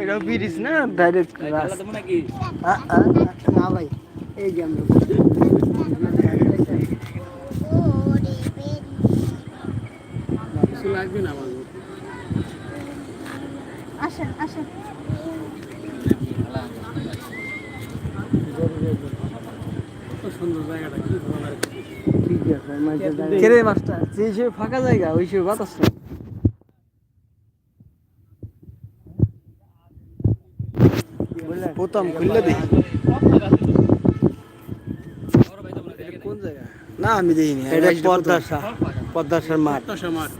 এটা ব্রিজ না ডাইরেক্ট খেলা নাকি না? ভাই এই যে আমরা লাগবে না আমার আসেন আসেন সুন্দর জায়গাটা কি ভালো লাগে ঠিক আছে কেরে মাস্টার? যে ফাঁকা জায়গা ওই হিসেবে বাতাস না প্রথম খুললে দেখি না আমি দেখিনি এটা পদ্মাশা পদ্মাশার মাঠ। মাঠ।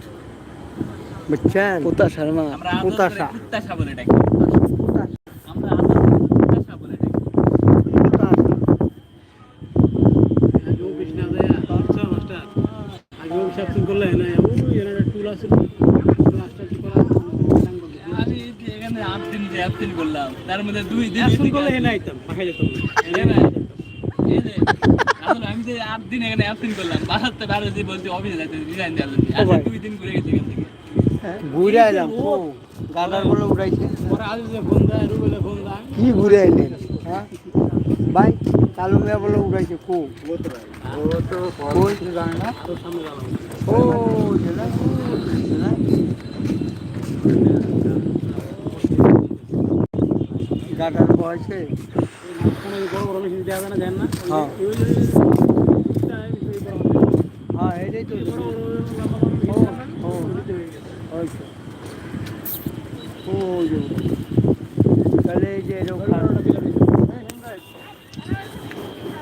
বুঝছেন? পোতাশার মাঠ। আমরা পোতাশা বলে ডাকি আমরা কুত্তাশা বলে ডাকি আমি এখানে আট দিন যে আট দিন করলাম। তার মধ্যে দুই দিন না, যে, আসলে আমি যে আট দিন এখানে absent করলাম বাসাতে বাইরে যে বলছি অফিসে যাইতে রিজাইন দেওয়ার জন্য। দুই দিন ঘুরে গেছি এখান থেকে। ঘুরে এলাম ও গাদার বলে উঠাইছে পরে আজ যে ফোন দেয় রুবেলে ফোন দেয়। কি ঘুরে আইলেন? হ্যাঁ? ভাই কালু মিয়া বলে উঠাইছে কো? কই? ও জেলা জেলা গাদার বয়সে। হ্যাঁ। হ্যাঁ এটাই তো। ও তাহলে এই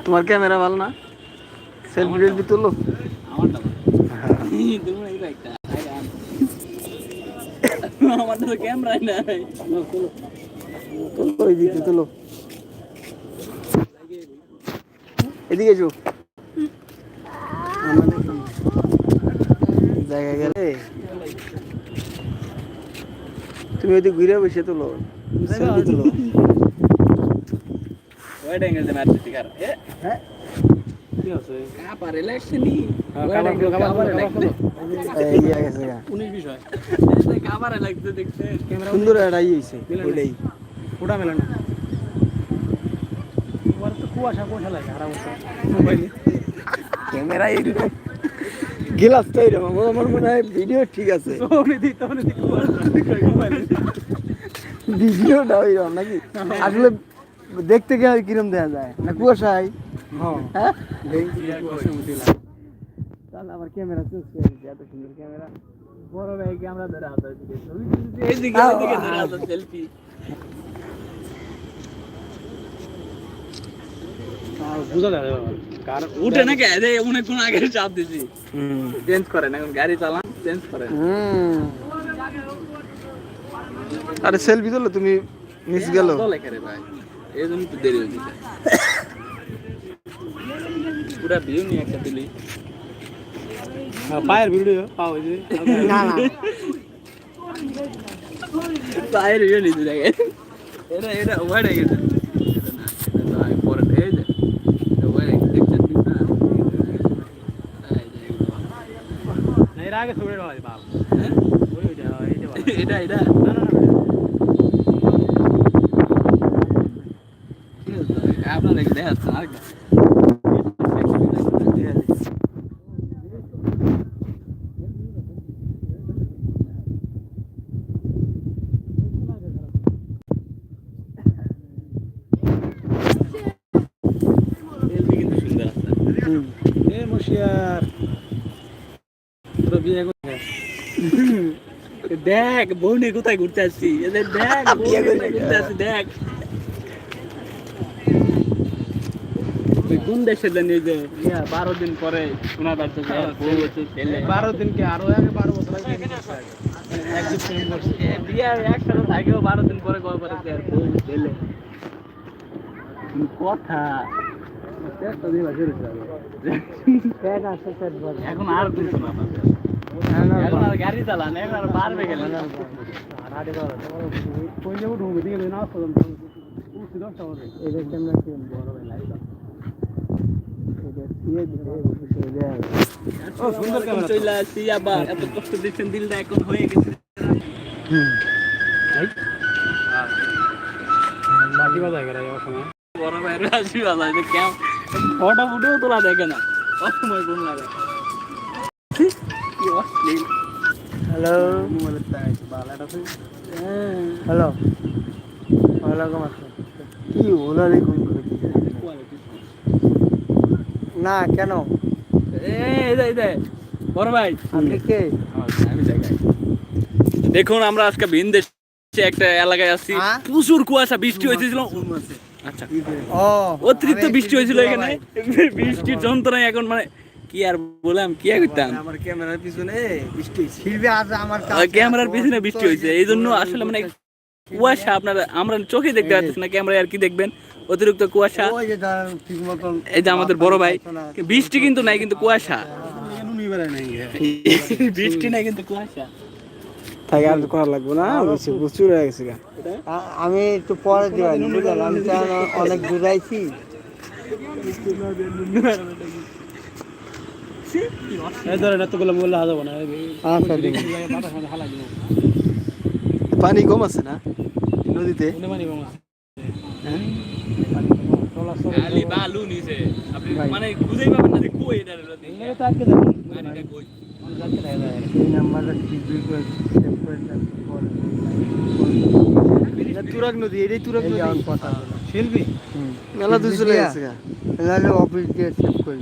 তোমার ক্যামেরা ভালো না? সেলফি টেলফি তুলো আমারটা তুমি এই একটা আমার তো ক্যামেরাই নাই তুলো ওই এদিকে জায়গা গেলে তুমি ওই ঘুরে বসে তুলো তুলো হ্যাঁ? সুন্দর একটা ইয়ে হয়েছে ওইটাই ওটা মেলে না। কুয়াশা কুয়াশা লাগে হারা মোবাইলে। ক্যামেরা এইরকম গ্লাসটা এরকম আমার মনে হয় ভিডিও ঠিক আছে। ভিডিওটা ওইরকম নাকি? আসলে দেখতে গিয়ে কিরম দেখা যায়? না কুয়াশায় হ্যাঁ। তাহলে ক্যামেরা চুজ করে দিচ্ছে, এত সুন্দর ক্যামেরা। বড় ভাই ক্যামেরা ধরে হাত দিকে এইদিকে ধরে হাত সেলফি বুঝা যায় কার উঠে না কে রে অনেকক্ষণ আগে চাপ দিছি। হুম। চেঞ্জ করেন এখন গাড়ি চালান চেঞ্জ করেন। আরে সেলফি তোলো তুমি মিস গেল। করে ভাই? এই জন্য তো দেরি হয়ে যায় পুরা ভিউ নিয়ে একটা দিলি পায়ের ভিডিও পাও না না। বাইরে ভিউ নিতে দেখে এটা এটা ওয়াইড গেছে। এটা এটা তো আমি পরে এই যে এটা ওয়াইড দেখছেন না এই যে। এগুলো। এর আগে ছবি বাবা বাবা হ্যাঁ? এটা এটা? না না আছে আপনাদের দেখাচ্ছেন আরেকটা সেলফি কিন্তু সুন্দর আছে হুম। এ মশিয়ার তোর বিয়ে করে দেখ বউনে কোথায় ঘুরতে আসছি? এদের দেখ বিয়ে করে ঘুরতে আসছি দেখ। কোন দেশের জানি যে বারো দিন পরে শোনা যাচ্ছে যে এর বউ বারো দিনকে আরও আগে বারো বছর আগে একসাথে থাকেও বারো দিন পরে বউ ছেলে। কথা। এখন আর কিছু না। গাড়ি চালান আর পারবে গেলে হাটে পারো কই যাব ঢুকবে দিকে না হবে এটা কেমন কি বড় ভাই দিয়ে ও সুন্দর ক্যামেরা চলে আসছি আবার এত কষ্ট দিচ্ছেন দিলটা এখন হয়ে গেছে আসি তোলা দেখে না অসময় কোন লাগে হ্যালো হ্যালো ওয়ালাইকুম আসসালাম কি কোন না কেন? বড় ভাই। আপনি কে? আমি দেখুন আমরা আজকে ভিন দেশে একটা এলাকায় আছি। হ্যাঁ? প্রচুর কুয়াশা বৃষ্টি হয়েছিল। আচ্ছা। অতিরিক্ত বৃষ্টি হয়েছিল এখানে। বৃষ্টির যন্ত্রণায় এখন মানে কি আর বললাম? কি আর করতাম? আমার ক্যামেরার পিছনে বৃষ্টি শিল্পী আছে আমার ক্যামেরার পিছনে বৃষ্টি হয়েছে এই জন্য আসলে মানে কুয়াশা আপনারা আমরা চোখে দেখতে পাচ্ছি না। ক্যামেরায় আর কি দেখবেন? অতিরিক্ত কুয়াশা। ওই যে ধর ঠিক মতন এই যে আমাদের বড় ভাই। বৃষ্টি কিন্তু নাই কিন্তু কুয়াশা। নাই বৃষ্টি নাই কিন্তু কুয়াশা। তাই আর করা লাগবে না বলছি প্রচুর হয়ে গেছে আমি একটু পরে দিবাই বুঝলাম আমি অনেক ঘুরাইছি এই ধরেন এতগুলো বললে হাজাবো না আচ্ছা দিন পানি কম আছে না নদীতে? আপনি মানে খুঁজেই পাবেন না যে কই এটা কই? নদী এটাই তুরাগ নদী। কথা শিল্পী? মেলা দূর চলে গেছে অফিস দিয়ে সেভ করি।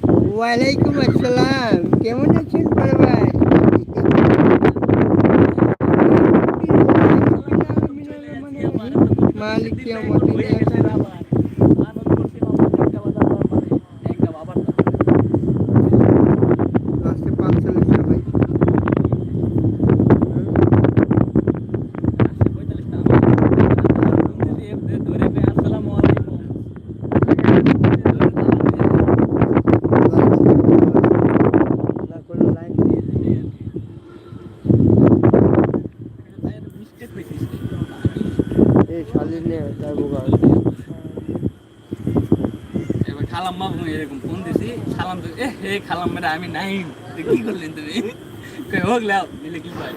ওয়ালাইকুম আসসালাম। কেমন আছেন বড় ভাই মালিক কি আমার লাস্টে পাঁচ চল্লিশ টাকা ভাই না কোনো লাইন এই শালির নিয়ে যাব গা এবার খালাম এরকম ফোন দিছি খালাম তো এ হে খালাম মেরা আমি নাই। কি করলেন তুমি? কই হোক লাও দিলে কি পাই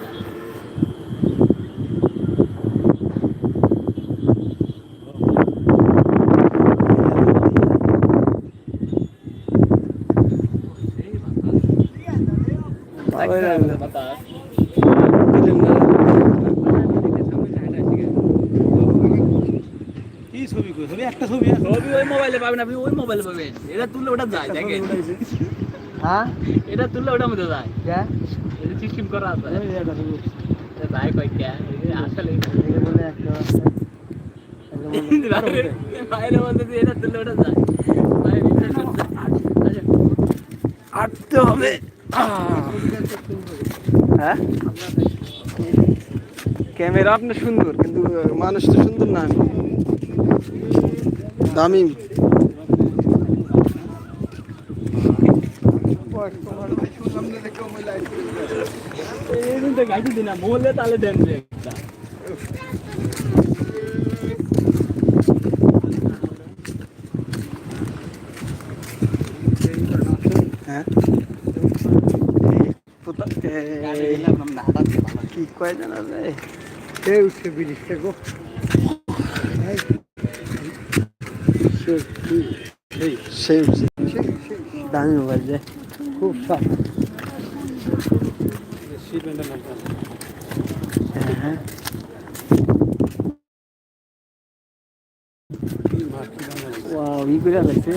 কি ছবি ছবি একটা ছবি? আছে ওই মোবাইলে পাবেন আপনি ওই মোবাইলে পাবেন। এটা তুললে ওটা যায় দেখেন। হ্যাঁ? এটা তুললে ওটার মধ্যে যায়। যা এটা সিস্টেম করা আছে। এটা যায়। কয় কে? আসলে বলে একটা বাইরে বলতে এটা তুললে ওটা যায়। আচ্ছা। আটতে হবে। হ্যাঁ? ক্যামেরা আপনার সুন্দর কিন্তু মানুষ তো সুন্দর না। আমি দামি। এই দিন তো গাইতে দিনা বললে তাহলে দেন যে একটা হ্যাঁ কি কয় জানা যায় এই উঠছে ব্রিজটা গো এই, সে কি মোবাইল যে খুব সাফ হ্যাঁ ওয়াও ই করে লাগছে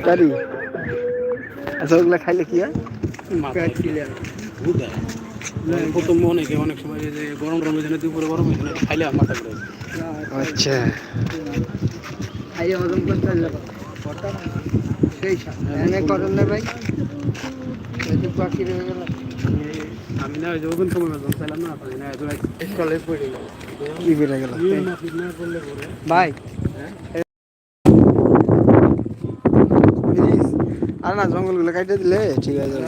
কারি আচ্ছা ওগুলা খাইলে কি হয়? পেট ক্লিয়ার প্রথম অনেকে অনেক সময় যে গরম গরম হয়েছে দুপুরে গরম হয়েছে না খাইলে আর মাথা ঘুরে আচ্ছা। করতে সেই এনে করেন না ভাই বাকি রয়ে গেল আমি না ওই চাইলাম না পারি না এত স্টলে পড়ে গেল। কি বেড়ে গেল। মাফিক না করলে পরে। ভাই। আর না জঙ্গলগুলো কাটে দিলে ঠিক আছে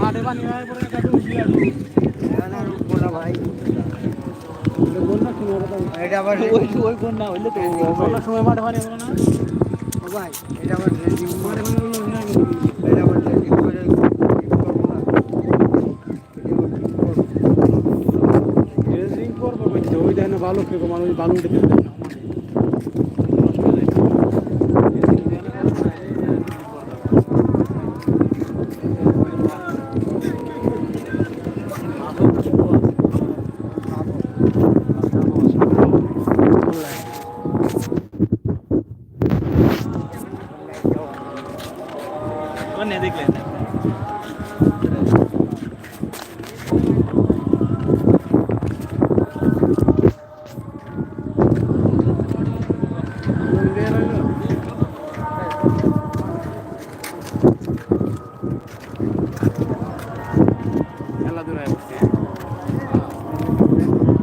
মাঠে পানি হওয়ার পরে কাটু উঠিয়ে আসব এখানে আর বলা ভাই বন্যা সময় কথা এটা আবার ওই ওই কোন না হইলে তো বন্যার সময় মাঠে পানি হলো না? ভাই এটা আবার ড্রেসিং মাঠে পানি হলো না এটা আবার ড্রেসিং করে ড্রেসিং করব ওই দেয় না ভালো কেউ মানুষ ভালো উঠে দেয় না। और नहीं देख हैं।